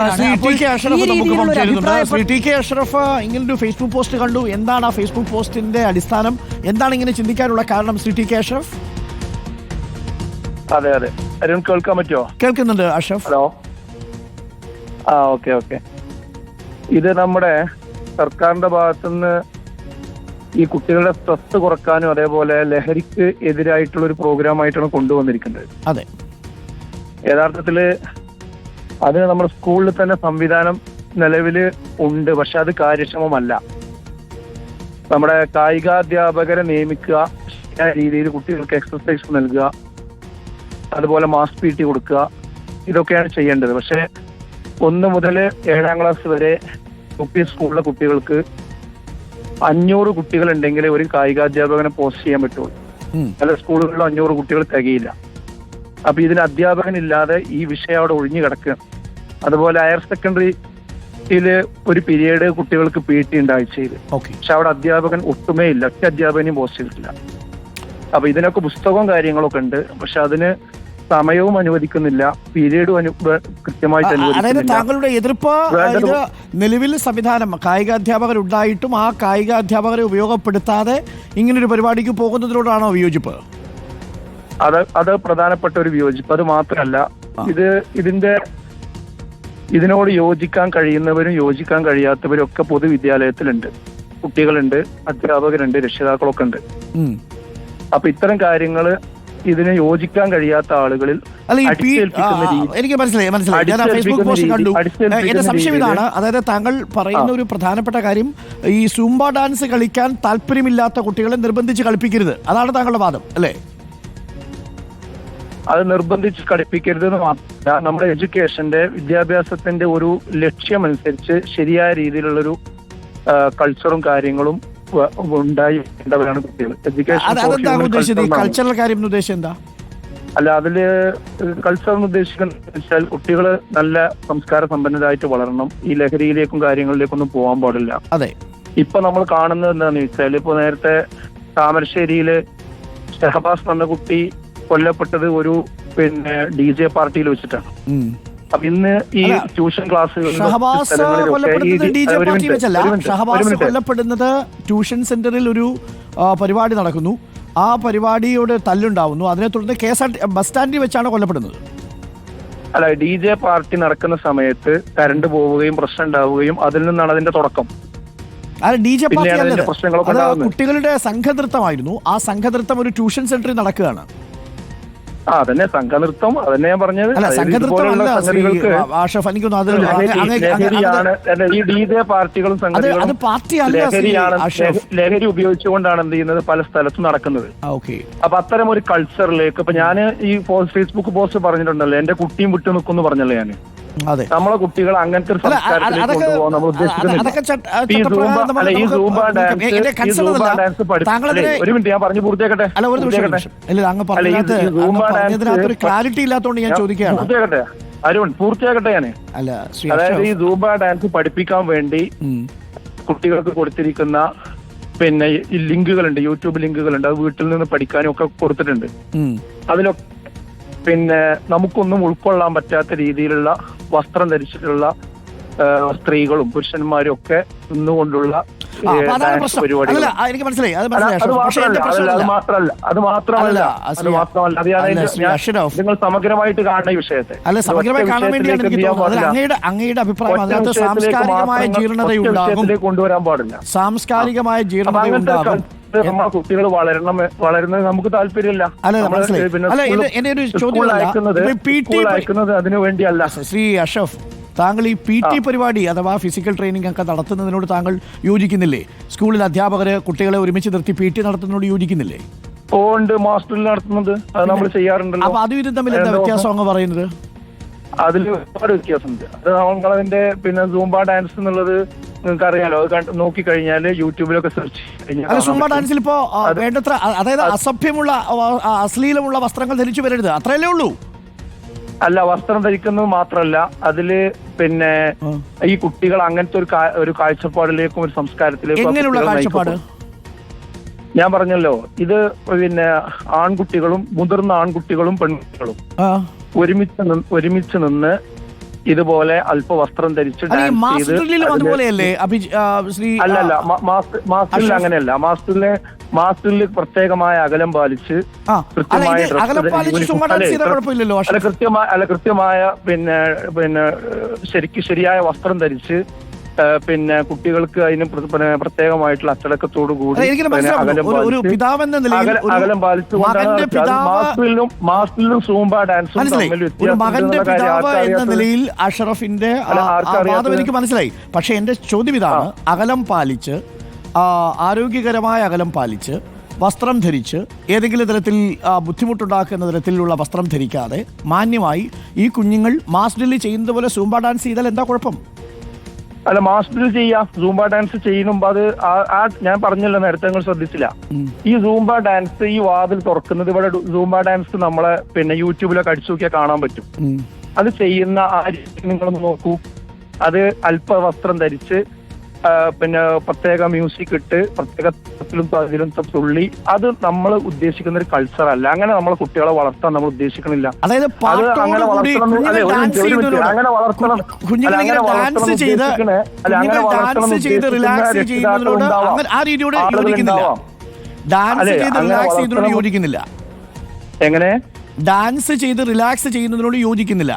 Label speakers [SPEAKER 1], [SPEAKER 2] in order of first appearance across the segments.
[SPEAKER 1] Shri T K Ashraf നമുക്കൊപ്പം
[SPEAKER 2] ഒരു
[SPEAKER 1] ചേരുന്നുണ്ട് ശ്രീ ടി കെ അഷ്റഫ് ഇങ്ങനൊരു ഫേസ്ബുക്ക് പോസ്റ്റ് കണ്ടു. എന്താണ് ആ ഫേസ്ബുക്ക് പോസ്റ്റിന്റെ അടിസ്ഥാനം? എന്താണ് ഇങ്ങനെ ചിന്തിക്കാനുള്ള കാരണം ശ്രീ ടി കെ അഷ്റഫ്?
[SPEAKER 3] അതെ അതെ. അരുൺ കേൾക്കാൻ പറ്റുമോ?
[SPEAKER 1] കേൾക്കുന്നുണ്ട് അഷ്റഫ്.
[SPEAKER 3] ഹലോ. ആ ഓക്കെ ഓക്കെ. ഇത് നമ്മുടെ സർക്കാരിന്റെ ഭാഗത്തുനിന്ന് ഈ കുട്ടികളുടെ സ്ട്രെസ് കുറക്കാനും അതേപോലെ ലഹരിക്ക് എതിരായിട്ടുള്ള ഒരു പ്രോഗ്രാം ആയിട്ടാണ് കൊണ്ടുവന്നിരിക്കുന്നത്.
[SPEAKER 1] അതെ.
[SPEAKER 3] യഥാർത്ഥത്തിൽ അതിന് നമ്മുടെ സ്കൂളിൽ തന്നെ സംവിധാനം നിലവിൽ ഉണ്ട് പക്ഷെ അത് കാര്യക്ഷമമല്ല. നമ്മുടെ കായികാധ്യാപകരെ നിയമിക്കുക ശരിയായ രീതിയിൽ കുട്ടികൾക്ക് എക്സസൈസ് നൽകുക അതുപോലെ മാസ് പി ടി കൊടുക്കുക ഇതൊക്കെയാണ് ചെയ്യേണ്ടത്. പക്ഷെ ഒന്ന് മുതൽ ഏഴാം ക്ലാസ് വരെ യു പി സ്കൂളിലെ കുട്ടികൾക്ക് അഞ്ഞൂറ് കുട്ടികൾ ഉണ്ടെങ്കിൽ ഒരു കായികാധ്യാപകനെ പോസ്റ്റ് ചെയ്യാൻ പറ്റുള്ളൂ. പല സ്കൂളുകളിലും അഞ്ഞൂറ് കുട്ടികൾ തികയില്ല. അപ്പൊ ഇതിന് അധ്യാപകനില്ലാതെ ഈ വിഷയം അവിടെ ഒഴിഞ്ഞു കിടക്കുകയാണ്. അതുപോലെ ഹയർ സെക്കൻഡറിയിൽ ഒരു പീരീഡ് കുട്ടികൾക്ക് പി ടി ഉണ്ട് ആഴ്ചയിൽ പക്ഷെ അവിടെ അധ്യാപകൻ ഒട്ടുമേ ഇല്ല. ഒറ്റ അധ്യാപകനെയും പോസ്റ്റ് ചെയ്തിട്ടില്ല. അപ്പൊ ഇതിനൊക്കെ പുസ്തകവും കാര്യങ്ങളൊക്കെ ഉണ്ട്. പക്ഷെ അതിന് സമയവും അനുവദിക്കുന്നില്ല. പീരീഡും അനു കൃത്യമായിട്ട്
[SPEAKER 1] അതായത് താങ്കളുടെ എതിർപ്പ് ഇത് നിലവിൽ സംവിധാനം കായിക അധ്യാപകർ ഉണ്ടായിട്ടും ആ കായിക അധ്യാപകരെ ഉപയോഗപ്പെടുത്താതെ ഇങ്ങനൊരു പരിപാടിക്ക് പോകുന്നതിനോടാണോ വിയോജിപ്പ്?
[SPEAKER 3] അത് അത് പ്രധാനപ്പെട്ട ഒരു വിയോജിപ്പ്. അത് മാത്രമല്ല ഇത് ഇതിന്റെ ഇതിനോട് യോജിക്കാൻ കഴിയുന്നവരും യോജിക്കാൻ കഴിയാത്തവരും ഒക്കെ പൊതുവിദ്യാലയത്തിലുണ്ട്. കുട്ടികളുണ്ട് അധ്യാപകരുണ്ട് രക്ഷിതാക്കളൊക്കെ ഉണ്ട്. അപ്പൊ ഇത്തരം കാര്യങ്ങൾ ഇതിന് യോജിക്കാൻ കഴിയാത്ത ആളുകളിൽ
[SPEAKER 1] എനിക്ക് മനസ്സിലായി മനസ്സിലായി. ഞാൻ ഫേസ്ബുക്ക് പോസ്റ്റ് കണ്ടു. എന്റെ സംശയം ഇതാണ്. അതായത് താങ്കൾ പറയുന്ന ഒരു പ്രധാനപ്പെട്ട കാര്യം ഈ സൂംബ ഡാൻസ് കളിക്കാൻ താല്പര്യമില്ലാത്ത കുട്ടികളെ നിർബന്ധിച്ച് കളിപ്പിക്കരുത്. അതാണ് താങ്കളുടെ വാദം അല്ലേ?
[SPEAKER 3] അത് നിർബന്ധിച്ച് കടിപ്പിക്കരുത് എന്ന് മാത്രമല്ല നമ്മുടെ എഡ്യൂക്കേഷന്റെ വിദ്യാഭ്യാസത്തിന്റെ ഒരു ലക്ഷ്യമനുസരിച്ച് ശരിയായ രീതിയിലുള്ളൊരു കൾച്ചറും കാര്യങ്ങളും ഉണ്ടായിരിക്കേണ്ടവരാണ് ഉണ്ടായി വേണ്ടവരാണ് കുട്ടികൾ. എഡ്യൂക്കേഷൻ
[SPEAKER 1] ഉദ്ദേശിച്ചത്? കൾച്ചറൽ കാര്യം ഉദ്ദേശം എന്താ?
[SPEAKER 3] അല്ല അതിൽ കൾച്ചർ എന്ന് ഉദ്ദേശിക്കുന്നത് വെച്ചാൽ കുട്ടികൾ നല്ല സംസ്കാര സമ്പന്നരായിട്ട് വളരണം. ഈ ലഹരിയിലേക്കും കാര്യങ്ങളിലേക്കൊന്നും പോകാൻ പാടില്ല.
[SPEAKER 1] അതെ.
[SPEAKER 3] ഇപ്പൊ നമ്മൾ കാണുന്നത് എന്താണെന്ന് വെച്ചാൽ ഇപ്പൊ നേരത്തെ താമരശ്ശേരിയിൽ ഷഹബാസ് എന്ന കുട്ടി കൊല്ലപ്പെട്ടത് ഒരു പിന്നെ ഡി ജെ പാർട്ടിയിൽ വെച്ചിട്ടാണ്. അപ്പൊ ഇന്ന് ഈ ട്യൂഷൻ
[SPEAKER 1] ഷഹബാസ്
[SPEAKER 3] ഈ
[SPEAKER 1] കൊല്ലപ്പെടുന്നത് ഡി ജെ
[SPEAKER 3] ഒരു
[SPEAKER 1] വെച്ചല്ല. ഷഹബാസ് കൊല്ലപ്പെടുന്നത് ട്യൂഷൻ സെന്ററിൽ ഒരു പരിപാടി നടക്കുന്നു. ആ പരിപാടിയോട് തല്ലുണ്ടാവുന്നു. അതിനെ തുടർന്ന് K S R T bus സ്റ്റാൻഡിൽ വെച്ചാണ് കൊല്ലപ്പെടുന്നത്.
[SPEAKER 3] അല്ല ഡി ജെ പാർട്ടി നടക്കുന്ന സമയത്ത് കരണ്ട് പോവുകയും പ്രശ്നം ഉണ്ടാവുകയും അതിൽ നിന്നാണ് അതിന്റെ തുടക്കം.
[SPEAKER 1] അല്ല ഡി ജെ പാർട്ടി കുട്ടികളുടെ സംഘനൃത്തമായിരുന്നു. ആ സംഘനൃത്തം ഒരു ട്യൂഷൻ സെന്ററിൽ നടക്കുകയാണ്.
[SPEAKER 3] ആ അതന്നെ സംഘനൃത്തം അതന്നെ ഞാൻ പറഞ്ഞത്. ഈ ഡി ജെ പാർട്ടികളും ലഹരി ഉപയോഗിച്ചുകൊണ്ടാണ് എന്ത് ചെയ്യുന്നത് പല സ്ഥലത്തും നടക്കുന്നത്. അപ്പൊ അത്തരം ഒരു കൾച്ചറിലേക്ക് ഇപ്പൊ ഞാൻ ഈ ഫേസ്ബുക്ക് പോസ്റ്റ് പറഞ്ഞിട്ടുണ്ടല്ലോ എന്റെ കുട്ടിയും വിട്ടു നിൽക്കുന്നു പറഞ്ഞല്ലോ ഞാൻ നമ്മളെ കുട്ടികൾ അങ്ങനത്തെ ഒരു സംസ്കാരത്തിലേക്ക് കൊണ്ടുപോകാൻ നമ്മൾ ഉദ്ദേശിക്കുന്നില്ല. ഈ സൂംബ ഡാൻസ് സൂംബ ഡാൻസ് പഠി-
[SPEAKER 1] താങ്കൾ
[SPEAKER 3] ഒരു മിനിറ്റ് ഞാൻ പറഞ്ഞു പൂർത്തിയാക്കട്ടെ?
[SPEAKER 1] അല്ല ഒരു നിമിഷം
[SPEAKER 3] സൂംബ ഡാൻസ്
[SPEAKER 1] ക്ലാരിറ്റി ഇല്ലാത്തതുകൊണ്ട് ഞാൻ ചോദിക്കുകയാണ്.
[SPEAKER 3] പൂർത്തിയാക്കട്ടെ? അരുൺ പൂർത്തിയാക്കട്ടെ ഞാൻ അതായത് ഈ സൂംബ ഡാൻസ് പഠിപ്പിക്കാൻ വേണ്ടി കുട്ടികൾക്ക് കൊടുത്തിരിക്കുന്ന പിന്നെ ഈ ലിങ്കുകളുണ്ട് യൂട്യൂബ് ലിങ്കുകളുണ്ട് അത് വീട്ടിൽ നിന്ന് പഠിക്കാനും ഒക്കെ കൊടുത്തിട്ടുണ്ട്. അതിലൊക്കെ പിന്നെ നമുക്കൊന്നും ഉൾക്കൊള്ളാൻ പറ്റാത്ത രീതിയിലുള്ള വസ്ത്രം ധരിച്ചിട്ടുള്ള സ്ത്രീകളും പുരുഷന്മാരും ഒക്കെ നിന്നുകൊണ്ടുള്ള പരിപാടികൾ.
[SPEAKER 1] അത്
[SPEAKER 3] അത് മാത്രമല്ല അത് മാത്രമല്ല അത് അത് ഞാൻ. നിങ്ങൾ സമഗ്രമായിട്ട് കാണുന്ന ഈ വിഷയത്തെ.
[SPEAKER 1] അല്ല സമഗ്രമായി കാണാൻ വേണ്ടിയാണ് എനിക്ക് തോന്നുന്നത്. അങ്ങയുടെ അങ്ങയുടെ അഭിപ്രായം അതിനകത്ത് സാംസ്കാരികമായ
[SPEAKER 3] ജീർണതയുണ്ടാകും. കൊണ്ടുവരാൻ പാടില്ല.
[SPEAKER 1] സാംസ്കാരികമായ
[SPEAKER 3] അപ്പൊ കുട്ടികൾ വളരണം വളരുന്നത് നമുക്ക് താല്പര്യമില്ല.
[SPEAKER 1] അല്ല, മനസ്സിലായി. അല്ല, എന്റെ- ഒരു ചോദ്യം.
[SPEAKER 3] അയക്കുന്നത് അതിനു വേണ്ടിയല്ല.
[SPEAKER 1] ശ്രീ അഷഫ് താങ്കൾ ഈ പി ടി പരിപാടി അഥവാ ഫിസിക്കൽ ട്രെയിനിങ് ഒക്കെ നടത്തുന്നതിനോട് താങ്കൾ യോജിക്കുന്നില്ലേ? സ്കൂളിൽ അധ്യാപകര് കുട്ടികളെ ഒരുമിച്ച് നിർത്തി പി ടി നടത്തുന്നതിനോട് യോജിക്കുന്നില്ലേ?
[SPEAKER 3] ഓ ഉണ്ട്. മാസ്റ്ററിൽ നടത്തുന്നത് അത് നമ്മൾ ചെയ്യാറുണ്ടല്ലോ.
[SPEAKER 1] അപ്പൊ അതും ഇതും തമ്മിൽ എന്താ
[SPEAKER 3] എന്തോ-
[SPEAKER 1] വ്യത്യാസം അങ്ങ് പറയുന്നത്?
[SPEAKER 3] അതിൽ ഒരുപാട് വ്യത്യാസമുണ്ട്. അത് നമ്മളതിന്റെ പിന്നെ സൂംബ ഡാൻസ് എന്നുള്ളത് നിങ്ങൾക്ക് അറിയാലോ അത് കണ്ട് നോക്കിക്കഴിഞ്ഞാൽ യൂട്യൂബിലൊക്കെ സെർച്ച്
[SPEAKER 1] അല്ല സുംബ ഡാൻസിൽ ഇപ്പോ ആ, വേണ്ടത്ര അ- അതായത് അസഭ്യമുള്ള ആ, അശ്ലീലമുള്ള വസ്ത്രങ്ങൾ ധരിച്ചു വരരുത്. അത്രയല്ലേ ഉള്ളൂ?
[SPEAKER 3] അല്ല വസ്ത്രം ധരിക്കുന്നത് മാത്രമല്ല അതിൽ പിന്നെ
[SPEAKER 1] ആ.
[SPEAKER 3] ഈ കുട്ടികൾ അങ്ങനത്തെ ഒരു കാ- ഒരു കാഴ്ചപ്പാടിലേക്കും ഒരു സംസ്കാരത്തിലേക്കും ആ
[SPEAKER 1] എങ്ങനെയുള്ള
[SPEAKER 3] കുട്ടികൾ
[SPEAKER 1] കാഴ്ചപ്പാട്?
[SPEAKER 3] നയിക്കപ്പെടും. ഞാൻ പറഞ്ഞല്ലോ ഇത് പിന്നെ ആൺകുട്ടികളും മുതിർന്ന ആൺകുട്ടികളും പെൺകുട്ടികളും
[SPEAKER 1] ആ.
[SPEAKER 3] ഒരുമിച്ച് നിന്ന് ഒരുമിച്ച് നിന്ന് ഇതുപോലെ അല്പ വസ്ത്രം
[SPEAKER 1] ധരിച്ചു ഈ
[SPEAKER 3] ഡാൻസ്
[SPEAKER 1] മാസ്റ്റർ
[SPEAKER 3] ചെയ്ത്
[SPEAKER 1] അതുപോലെയല്ലേ? ശ്രീ
[SPEAKER 3] അല്ലല്ല
[SPEAKER 1] മാസ്റ്റിൽ.
[SPEAKER 3] അങ്ങനെയല്ല. മാസ്റ്റിലെ മാസ്റ്ററിൽ പ്രത്യേകമായ അകലം പാലിച്ച് കൃത്യമായ അല്ലേ, കൃത്യമായ അല്ല കൃത്യമായ പിന്നെ പിന്നെ ശരിക്ക് ശരിയായ വസ്ത്രം ധരിച്ച് പിന്നെ കുട്ടികൾക്ക് അതിന് പ്രത്യേകമായിട്ടുള്ള അച്ചടക്കത്തോടു കൂടി. അകലം പാലിച്ചുകൊണ്ടാണ് മാസ്റ്ററിലും സൂംബ ഡാൻസും തമ്മിൽ
[SPEAKER 1] നിലയിൽ അഷറഫിന്റെ വാദം എനിക്ക് മനസ്സിലായി. പക്ഷെ എന്റെ ചോദ്യം ഇതാണ്. അകലം പാലിച്ച് ആരോഗ്യകരമായ അകലം പാലിച്ച് വസ്ത്രം ധരിച്ച് ഏതെങ്കിലും തരത്തിൽ ബുദ്ധിമുട്ടുണ്ടാക്കുന്ന തരത്തിലുള്ള വസ്ത്രം ധരിക്കാതെ മാന്യമായി ഈ കുഞ്ഞുങ്ങൾ മാസ്ഡിൽ ചെയ്യുന്നത് പോലെ സൂംബ ഡാൻസ് ചെയ്താൽ എന്താ കുഴപ്പം?
[SPEAKER 3] അല്ല മാസ്റ്ററിൽ ചെയ്യാം സൂംബ ഡാൻസ് ചെയ്യുമ്പോൾ അത് ആ- ഞാൻ പറഞ്ഞല്ലോ നേരത്തെ നിങ്ങൾ ശ്രദ്ധിച്ചില്ല. ഈ സൂംബ ഡാൻസ് ഈ വാതിൽ തുറക്കുന്നത് ഇവിടെ സൂംബ ഡാൻസ് നമ്മളെ പിന്നെ യൂട്യൂബിലൊക്കെ അടിച്ചു നോക്കിയാൽ കാണാൻ പറ്റും. അത് ചെയ്യുന്ന ആ രീതി നിങ്ങളൊന്ന് നോക്കൂ. അത് അല്പ വസ്ത്രം ധരിച്ച് പിന്നെ പ്രത്യേക മ്യൂസിക് ഇട്ട് പ്രത്യേക തരത്തിലും അതിലും തുള്ളി. അത് നമ്മൾ ഉദ്ദേശിക്കുന്ന ഒരു കൾച്ചർ അല്ല. അങ്ങനെ നമ്മളെ കുട്ടികളെ വളർത്താൻ നമ്മൾ ഉദ്ദേശിക്കണില്ല.
[SPEAKER 1] അതായത്
[SPEAKER 3] അത് അങ്ങനെ വളർത്തണം അങ്ങനെ വളർത്തണം.
[SPEAKER 1] കുഞ്ഞുങ്ങൾ
[SPEAKER 3] അങ്ങനെ
[SPEAKER 1] ഡാൻസ്
[SPEAKER 3] വളർത്തണം
[SPEAKER 1] ചെയ്ത്
[SPEAKER 3] ഉദ്ദേശിക്കണേ. അല്ല, അങ്ങനെ
[SPEAKER 1] കുഞ്ഞുങ്ങൾ
[SPEAKER 3] വളർത്തണം
[SPEAKER 1] ഡാൻസ് ചെയ്ത്
[SPEAKER 3] ഉദ്ദേശിക്കുന്ന
[SPEAKER 1] റിലാക്സ്
[SPEAKER 3] രക്ഷിതാക്കൾ ഉണ്ടാവാം.
[SPEAKER 1] ഡാൻസ് ചെയ്ത് യോജിക്കുന്നില്ല.
[SPEAKER 3] എങ്ങനെ?
[SPEAKER 1] ഡാൻസ് ചെയ്ത് റിലാക്സ് ചെയ്യുന്നതിനോട് യോജിക്കുന്നില്ല.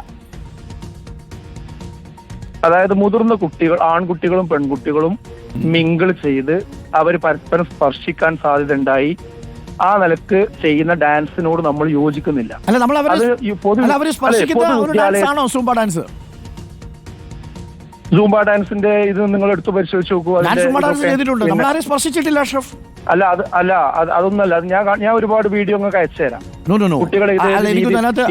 [SPEAKER 3] അതായത് മുതിർന്ന കുട്ടികൾ ആൺകുട്ടികളും പെൺകുട്ടികളും മിങ്കിൾ ചെയ്ത് അവർ പരസ്പരം സ്പർശിക്കാൻ സാധ്യത ഉണ്ടായി ആ നിലയ്ക്ക് ചെയ്യുന്ന ഡാൻസിനോട് നമ്മൾ യോജിക്കുന്നില്ല. അത് പൊതു-
[SPEAKER 1] അല്ല സൂംബ ഡാൻസ്
[SPEAKER 3] സൂംബ ഡാൻസിന്റെ ഇത് നിങ്ങൾ എടുത്ത് പരിശോധിച്ച് നോക്കുക
[SPEAKER 1] ഞാൻ
[SPEAKER 3] അതിന്റെ
[SPEAKER 1] സൂംബ ഡാൻസ്. ചെയ്തിട്ടുണ്ട്. നമ്മൾ ആരെയും സ്പർശിച്ചിട്ടില്ല
[SPEAKER 3] അല്ല അത് അല്ല അത് അതൊന്നല്ല അത് ഞാൻ കാ- ഞാൻ ഒരുപാട് വീഡിയോ നിങ്ങൾക്ക് അയച്ചു തരാം.
[SPEAKER 1] നോ നോ നോ
[SPEAKER 3] കുട്ടികളെ ഇത്
[SPEAKER 1] അല്ല എനിക്ക്
[SPEAKER 3] രീതി-
[SPEAKER 1] അതിനകത്ത്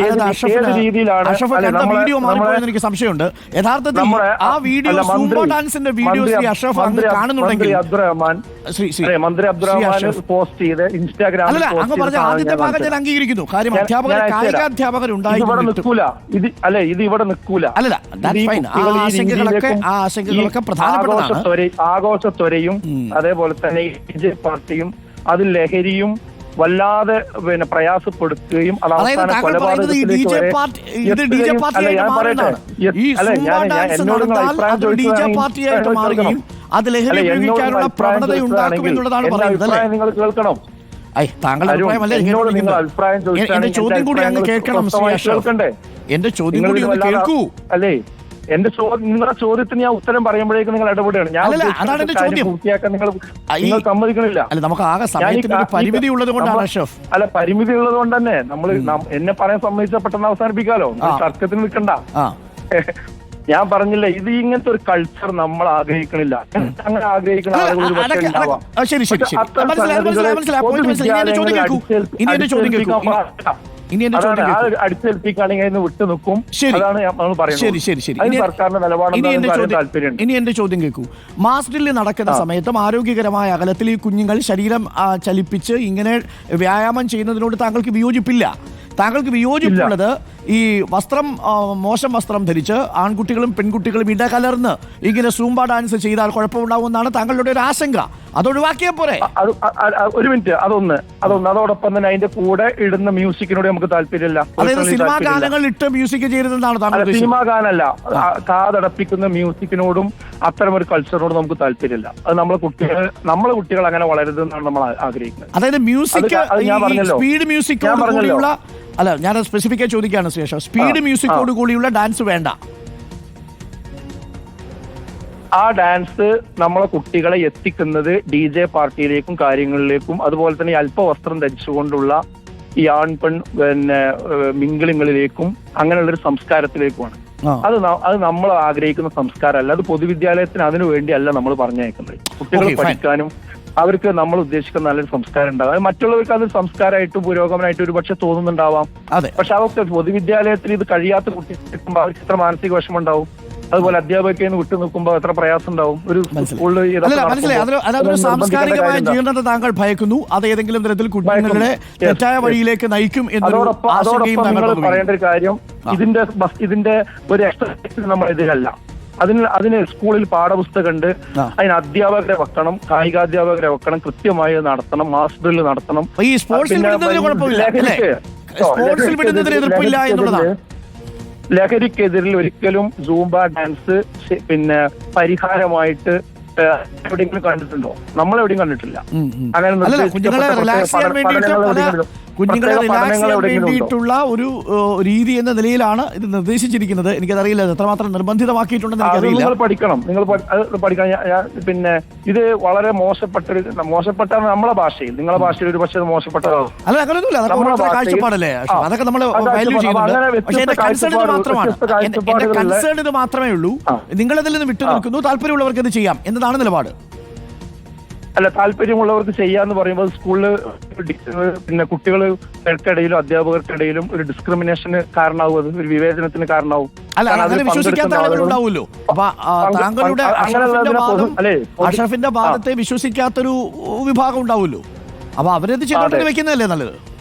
[SPEAKER 3] ഏത് രീതിയിലാണ്
[SPEAKER 1] അഷ്റഫ്
[SPEAKER 3] അല്ലെ,
[SPEAKER 1] കണ്ട
[SPEAKER 3] നമ്മളെ-
[SPEAKER 1] വീഡിയോ മാറിപ്പോയെന്ന് എനിക്ക് സംശയമുണ്ട്. യഥാർത്ഥത്തിൽ
[SPEAKER 3] നമ്മുടെ
[SPEAKER 1] ആ വീഡിയോ
[SPEAKER 3] അല്ല,
[SPEAKER 1] സൂംബ
[SPEAKER 3] മന്ത്രി-
[SPEAKER 1] ഡാൻസിന്റെ വീഡിയോ
[SPEAKER 3] മന്ത്രി
[SPEAKER 1] ശ്രീ അഷ്റഫ് അങ്ങ്
[SPEAKER 3] മന്ത്രി അബ്-
[SPEAKER 1] കാണുന്നുണ്ടെങ്കിൽ
[SPEAKER 3] മന്ത്രി അബ്ദുറഹ്മാൻ
[SPEAKER 1] ശ്രീ ശ്രീ
[SPEAKER 3] അതെ, മന്ത്രി അബ്ദുറഹ്മാൻ
[SPEAKER 1] അഷ്റഫ്.
[SPEAKER 3] പോസ്റ്റ് ചെയ്ത് ഇൻസ്റ്റാഗ്രാമിൽ
[SPEAKER 1] അല്ലല്ല
[SPEAKER 3] പോസ്റ്റ്
[SPEAKER 1] അങ്ങ്
[SPEAKER 3] ചെയ്ത
[SPEAKER 1] പറഞ്ഞ ആദ്യത്തെ ഭാഗം ഞാൻ അംഗീകരിക്കുന്നു. കാര്യം
[SPEAKER 3] ഞാൻ-
[SPEAKER 1] അധ്യാപകർ
[SPEAKER 3] ഞാൻ അയച്ചുതരാം.
[SPEAKER 1] കായികാധ്യാപകർ
[SPEAKER 3] ഇത് ഇവിടെ
[SPEAKER 1] ഉണ്ടായിരുന്നു
[SPEAKER 3] നിൽക്കൂല. ഇത് അല്ലെ ഇത് ഇവിടെ നിൽക്കൂല.
[SPEAKER 1] അല്ലല്ല, that's
[SPEAKER 3] ഇത് ഈ
[SPEAKER 1] fine. ആ
[SPEAKER 3] കുട്ടികൾ ഈ
[SPEAKER 1] ആശങ്കകളൊക്കെ-
[SPEAKER 3] രീതിയിലേക്കും
[SPEAKER 1] ആ ആശങ്കകളൊക്കെ പ്രധാനപ്പെട്ടതാണ്.
[SPEAKER 3] ആഘോഷ ആഘോഷത്വരയും അതേപോലെ തന്നെ പാർട്ടിയും അത് ലഹരിയും വല്ലാതെ പിന്നെ പ്രയാസപ്പെടുത്തുകയും അത് അവസാന കൊലപാതകത്തിലേക്ക് അല്ല,
[SPEAKER 1] ലഹരി ഉപയോഗിക്കാനുള്ള പ്രവണത ഉണ്ടാക്കും എന്നുള്ളതാണ് പറയുന്നത് അല്ലേ?
[SPEAKER 3] നിങ്ങൾ കേൾക്കണം.
[SPEAKER 1] താങ്കളുടെ
[SPEAKER 3] അഭിപ്രായം
[SPEAKER 1] എ- എന്റെ ചോദ്യം കൂടി അങ്ങ് കേൾക്കണം? എന്റെ ചോദ്യം കൂടി ഒന്ന് കേൾക്കൂ.
[SPEAKER 3] അല്ലേ? എന്റെ ചോദ്യം നിങ്ങളുടെ ചോദ്യത്തിന് ഞാൻ ഉത്തരം പറയുമ്പോഴേക്കും നിങ്ങൾ ഇടപെടുകയാണ്. ഞാൻ
[SPEAKER 1] അതാണ് എന്റെ ചോദ്യം.
[SPEAKER 3] പൂർത്തിയാക്കാൻ നിങ്ങൾ നിങ്ങൾ സമ്മതിക്കണില്ല.
[SPEAKER 1] അല്ല നമുക്ക് ആകെ പരിമിതി ഉള്ളത് കൊണ്ടാണ്
[SPEAKER 3] അല്ല പരിമിതി ഉള്ളത് കൊണ്ട് തന്നെ നമ്മൾ എന്നെ പറയാൻ സമ്മതിച്ച പെട്ടെന്ന് അവസാനിപ്പിക്കാലോ. തർക്കത്തിന് നിൽക്കണ്ട. ഞാൻ പറഞ്ഞില്ല ഇത് ഇങ്ങനത്തെ ഒരു കൾച്ചർ നമ്മൾ ആഗ്രഹിക്കണില്ല. അങ്ങനെ ആഗ്രഹിക്കുന്ന ആളുകൾ ഒരു പക്ഷേ ഉണ്ടാവാം. അത്തരം
[SPEAKER 1] കേൾക്കൂ.
[SPEAKER 3] അടിച്ചേൽപ്പിക്കാൻ.
[SPEAKER 1] ഇനി എന്റെ ചോദ്യം
[SPEAKER 3] അതാണ് ആ
[SPEAKER 1] കേൾക്കൂ.
[SPEAKER 3] അടിച്ചേൽപ്പിക്കുകയാണെങ്കിൽ വിട്ടു നിൽക്കും.
[SPEAKER 1] ശരി.
[SPEAKER 3] അതാണ് നമ്മൾ പറയുന്നത്.
[SPEAKER 1] ശരി ശരി ശരി.
[SPEAKER 3] അതിന്
[SPEAKER 1] ഇനി-
[SPEAKER 3] സർക്കാരിന്റെ
[SPEAKER 1] ഇനി
[SPEAKER 3] നിലപാടെന്താണെന്ന്
[SPEAKER 1] എന്റെ ചോദ്യം ഇനി എന്റെ ചോദ്യം കേൾക്കൂ. മാസ്റ്റിൽ നടക്കുന്ന സമയത്തും ആരോഗ്യകരമായ അകലത്തിൽ ഈ കുഞ്ഞുങ്ങൾ ശരീരം ആ, ചലിപ്പിച്ച് ഇങ്ങനെ വ്യായാമം ചെയ്യുന്നതിനോട് താങ്കൾക്ക് വിയോജിപ്പില്ല. താങ്കൾക്ക് വിയോജിപ്പുള്ളത് ഈ വസ്ത്രം ആ, മോശം വസ്ത്രം ധരിച്ച് ആൺകുട്ടികളും പെൺകുട്ടികളും ഇടകലർന്ന് ഇങ്ങനെ സൂംബ ഡാൻസ് ചെയ്താൽ കുഴപ്പമുണ്ടാവുമെന്നാണ് താങ്കളുടെ ഒരു ആശങ്ക. അത് ഒഴിവാക്കിയാൽ പോരെ
[SPEAKER 3] ഒരു മിനിറ്റ്. അതൊന്ന് അതൊന്ന്. അതോടൊപ്പം തന്നെ അതിന്റെ കൂടെ ഇടുന്ന മ്യൂസിക്കിനോട് നമുക്ക് താല്പര്യമില്ല.
[SPEAKER 1] അതായത് സിനിമാ. ഗാനങ്ങൾ ഇട്ട് മ്യൂസിക് ചെയ്തതെന്നാണ്
[SPEAKER 3] സിനിമാ ഗാനല്ല കാതടപ്പിക്കുന്ന മ്യൂസിക്കിനോടും അത്തരം ഒരു കൾച്ചറിനോടും നമുക്ക് താല്പര്യമില്ല. അത് നമ്മളെ കുട്ടികൾ നമ്മളെ കുട്ടികൾ അങ്ങനെ വളരുതെന്നാണ് നമ്മൾ ആഗ്രഹിക്കുന്നത്.
[SPEAKER 1] അതായത് മ്യൂസിക്
[SPEAKER 3] ഞാൻ പറഞ്ഞല്ലോ.
[SPEAKER 1] Speed music. അല്ല ഞാൻ സ്പെസിഫിക്കായി ചോദിക്കുകയാണ് ശേഷം സ്പീഡ് മ്യൂസിക്കോട് കൂടിയുള്ള ഡാൻസ് വേണ്ട.
[SPEAKER 3] ആ ഡാൻസ് നമ്മളെ കുട്ടികളെ എത്തിക്കുന്നത് ഡി ജെ പാർട്ടിയിലേക്കും കാര്യങ്ങളിലേക്കും അതുപോലെ തന്നെ അല്പ വസ്ത്രം ധരിച്ചുകൊണ്ടുള്ള ഈ ആൺ പെൺ പിന്നെ മിങ്കിളിങ്ങളിലേക്കും അങ്ങനെയുള്ള ഒരു സംസ്കാരത്തിലേക്കുമാണ്. അത് അത് നമ്മൾ ആഗ്രഹിക്കുന്ന സംസ്കാരമല്ല അത് പൊതുവിദ്യാലയത്തിന് അതിനു വേണ്ടിയല്ല നമ്മൾ പറഞ്ഞേക്കുന്നത് കുട്ടികൾ പഠിക്കാനും അവർക്ക് നമ്മൾ ഉദ്ദേശിക്കുന്ന നല്ലൊരു സംസ്കാരം ഉണ്ടാകും. അത് മറ്റുള്ളവർക്ക് അത് സംസ്കാരമായിട്ട് പുരോഗമനമായിട്ട് ഒരു പക്ഷെ തോന്നുന്നുണ്ടാവാം പക്ഷെ അവർക്ക് പൊതുവിദ്യാലയത്തിൽ ഇത് കഴിയാത്ത കുട്ടികൾ അവർക്ക് ഇത്ര മാനസിക വിഷമം ഉണ്ടാവും. അതുപോലെ അധ്യാപകയിൽ നിന്ന് വിട്ടു നിൽക്കുമ്പോൾ എത്ര പ്രയാസം ഉണ്ടാവും ഒരു സ്കൂളിൽ
[SPEAKER 1] അതൊരു സാംസ്കാരികമായ ജീർണത താങ്കൾ ഭയക്കുന്നു. അത് ഏതെങ്കിലും തരത്തിൽ
[SPEAKER 3] കുട്ടികളുടെ
[SPEAKER 1] തെറ്റായ വഴിയിലേക്ക് നയിക്കും എന്നൊരു
[SPEAKER 3] അതോടൊപ്പം നിങ്ങൾ പറയേണ്ട ഒരു കാര്യം ഇതിന്റെ ഇതിന്റെ ഒരു എക്സസൈസ് നമ്മൾ ഇതിലല്ല. അതിന് അതിന് സ്കൂളിൽ പാഠപുസ്തകമുണ്ട്.
[SPEAKER 1] ഉണ്ട്
[SPEAKER 3] അതിന് അധ്യാപകരെ വെക്കണം കായികാധ്യാപകരെ വെക്കണം കൃത്യമായി നടത്തണം മാസ് ഡ്രില്ല് നടത്തണം.
[SPEAKER 1] ഈ സ്പോർട്സിൽ വിടുന്നതിന് കുഴപ്പമില്ല സ്പോർട്സിൽ വിടുന്നതിന് എതിർപ്പില്ല എന്നുള്ളതാണ്
[SPEAKER 3] ലഹരിക്കെതിരിൽ ഒരിക്കലും സൂംബ ഡാൻസ് പിന്നെ പരിഹാരമായിട്ട് എവിടെയെങ്കിലും കണ്ടിട്ടുണ്ടോ? നമ്മൾ എവിടെയും കണ്ടിട്ടില്ല. അങ്ങനെ
[SPEAKER 1] കുഞ്ഞുങ്ങളെ റിലാക്സ് ചെയ്യാൻ? വേണ്ടിയിട്ടുള്ള ഒരു രീതി എന്ന നിലയിലാണ് ഇത് നിർദ്ദേശിച്ചിരിക്കുന്നത്. എനിക്കതറിയില്ല എത്രമാത്രം നിർബന്ധിതമാക്കിയിട്ടുണ്ടെന്ന് എനിക്കറിയില്ല.
[SPEAKER 3] നിങ്ങൾ പഠിക്കണം. നിങ്ങൾ പഠിക്കണം. പിന്നെ ഇത് വളരെ മോശപ്പെട്ട മോശപ്പെട്ട നമ്മളെ ഭാഷയിൽ. നിങ്ങളെ ഭാഷയിൽ ഒരു പക്ഷേ മോശപ്പെട്ടതാവും.
[SPEAKER 1] അല്ല അങ്ങനെയൊന്നുമില്ല അതൊക്കെ കാഴ്ചപ്പാടല്ലേ. അതൊക്കെ നമ്മൾ വാല്യൂ ചെയ്യുന്നുണ്ട്. പക്ഷേ എന്റെ കൺസേൺ ഇത് മാത്രമാണ്. എന്റെ- കൺസേൺ ഇത് മാത്രമേ ഉള്ളൂ. നിങ്ങളതിൽ നിന്ന് വിട്ടു നിൽക്കുന്നു താല്പര്യമുള്ളവർക്ക് ഇത് ചെയ്യാം. എന്നതാണ് നിലപാട്.
[SPEAKER 3] അല്ല താല്പര്യമുള്ളവർക്ക് ചെയ്യാന്ന് പറയുമ്പോൾ സ്കൂളിൽ പിന്നെ കുട്ടികൾക്കിടയിലും അധ്യാപകർക്കിടയിലും ഒരു ഡിസ്ക്രിമിനേഷന് കാരണമാവും. അത് ഒരു വിവേചനത്തിന് കാരണമാവും.
[SPEAKER 1] അഷറഫിന്റെ വാദത്തെ വിശ്വസിക്കാത്തൊരു വിഭാഗം ഉണ്ടാവുമല്ലോ. അപ്പൊ അവരത് ചെയ്തോണ്ടിരിക്കുന്നതല്ലേ നല്ലത്?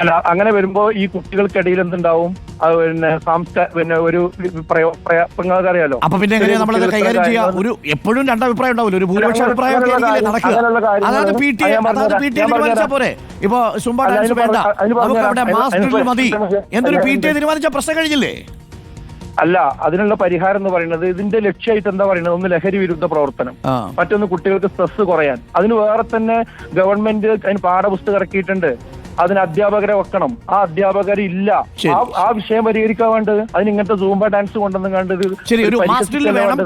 [SPEAKER 3] അല്ല അങ്ങനെ വരുമ്പോ ഈ കുട്ടികൾക്കിടയിൽ എന്തുണ്ടാവും? പിന്നെ സാംസ്കാര പിന്നെ ഒരു നിങ്ങൾക്ക് അറിയാലോ
[SPEAKER 1] അപ്പൊ പിന്നെ എങ്ങനെയാ നമ്മളത് കൈകാര്യം ചെയ്യാം? ഒരു എപ്പോഴും രണ്ടഭിപ്രായം ഉണ്ടാവില്ല. ഒരു ഭൂരിപക്ഷ അഭിപ്രായം ഒക്കെ
[SPEAKER 3] അങ്ങനെയുള്ള
[SPEAKER 1] ആയിരിക്കില്ലേ നടക്കുക.
[SPEAKER 3] അങ്ങനെയുള്ള കാര്യങ്ങൾ
[SPEAKER 1] അതായത് പി ടി അതായത് പി ടി തീരുമാനിച്ചാ പോരെ? ഇപ്പൊ സുംബ ഡാൻസ് വേണ്ട. നമുക്ക് അവിടെ മാസ് ഡ്രിൽ മതി. എന്തൊരു പി ടി തീരുമാനിച്ച പ്രശ്നം കഴിഞ്ഞില്ലേ?
[SPEAKER 3] അല്ല അതിനുള്ള പരിഹാരം എന്ന് പറയുന്നത് ഇതിന്റെ ലക്ഷ്യമായിട്ട് എന്താ പറയുന്നത്? ഒന്ന് ലഹരി വിരുദ്ധ പ്രവർത്തനം. മറ്റൊന്ന് കുട്ടികൾക്ക് സ്ട്രെസ് കുറയാൻ. അതിന് വേറെ തന്നെ ഗവൺമെന്റ് അതിന് പാഠപുസ്തകം ഇറക്കിയിട്ടുണ്ട്. അതിന് അധ്യാപകരെ വെക്കണം. ആ അധ്യാപകർ ഇല്ല ആ ആ വിഷയം പരിഹരിക്കാൻ വേണ്ടത്. അതിന് ഇങ്ങനത്തെ സൂംബ ഡാൻസ് കൊണ്ടുവന്ന് കണ്ടത്
[SPEAKER 1] ശരി ഒരു മാസ്റ്ററിൽ വേണം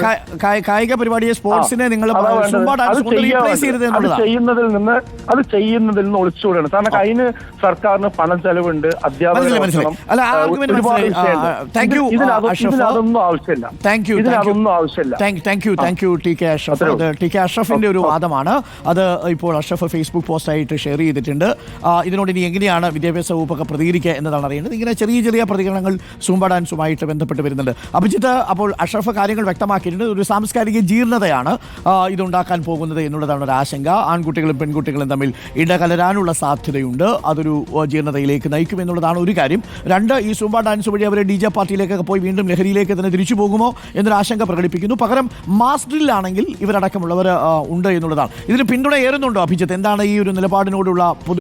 [SPEAKER 1] കായിക പരിപാടിയെ സ്പോർട്സിനെ നിങ്ങൾ
[SPEAKER 3] അതാ. ചെയ്യുന്നതിൽ നിന്ന് അത് ചെയ്യുന്നതിൽ നിന്ന് ഒളിച്ചുകൂടാണ് കാരണം അതിന് സർക്കാരിന് പണം ചെലവുണ്ട്. അധ്യാപകരെ
[SPEAKER 1] മനസ്സിലായി, മനസ്സിലായി. അല്ല, ആർഗ്യുമെന്റ്
[SPEAKER 3] ഒരുപാട്
[SPEAKER 1] മനസ്സിലായി. ആ,
[SPEAKER 3] വിഷയമുണ്ട്.
[SPEAKER 1] thank you,
[SPEAKER 3] ഇതിന്
[SPEAKER 1] ആ,
[SPEAKER 3] അത്
[SPEAKER 1] അഷ്റഫ്.
[SPEAKER 3] ഇതിന് അതൊന്നും ആവശ്യമില്ല. ആവശ്യമില്ല
[SPEAKER 1] thank thank you thank you T K Ashraf T K അഷ്റഫിന്റെ ഒരു വാദമാണ്. അത് ഇപ്പോൾ അഷ്റഫ് ഫേസ്ബുക്ക് പോസ്റ്റായിട്ട് ഷെയർ ചെയ്തിട്ടുണ്ട്. ഇതിനോട് ഇനി എങ്ങനെയാണ് വിദ്യാഭ്യാസ വകുപ്പൊക്കെ പ്രതികരിക്കുക എന്നതാണ് അറിയേണ്ടത്. ഇങ്ങനെ ചെറിയ ചെറിയ പ്രതികരണങ്ങൾ സൂംബ ഡാൻസുമായിട്ട് ബന്ധപ്പെട്ട് വരുന്നുണ്ട്. അഭിജിത്ത് അപ്പോൾ അഷ്റഫ് കാര്യങ്ങൾ വ്യക്തമാക്കിയിട്ടുണ്ട്. ഒരു സാംസ്കാരിക ജീർണതയാണ് ഇതുണ്ടാക്കാൻ പോകുന്നത് എന്നുള്ളതാണ് ഒരു ആശങ്ക. ആൺകുട്ടികളും പെൺകുട്ടികളും തമ്മിൽ ഇടകലരാനുള്ള സാധ്യതയുണ്ട്. അതൊരു ജീർണതയിലേക്ക് നയിക്കും എന്നുള്ളതാണ് ഒരു കാര്യം. രണ്ട് ഈ സൂംബ ഡാൻസ് വഴി അവർ ഡി ജെ പാർട്ടിയിലേക്കൊക്കെ പോയി വീണ്ടും ലഹരിയിലേക്ക് തന്നെ തിരിച്ചു പോകുമോ എന്നൊരു ആശങ്ക പ്രകടിപ്പിക്കുന്നു. പകരം മാസ് ഡ്രില്ലാണെങ്കിൽ ഇവരടക്കമുള്ളവർ ഉണ്ട് എന്നുള്ളതാണ്. ഇതിന് പിന്തുണ ഏറുന്നുണ്ടോ അഭിജിത്ത്? എന്താണ് ഈ ഒരു നിലപാടിനോടുള്ള പൊതു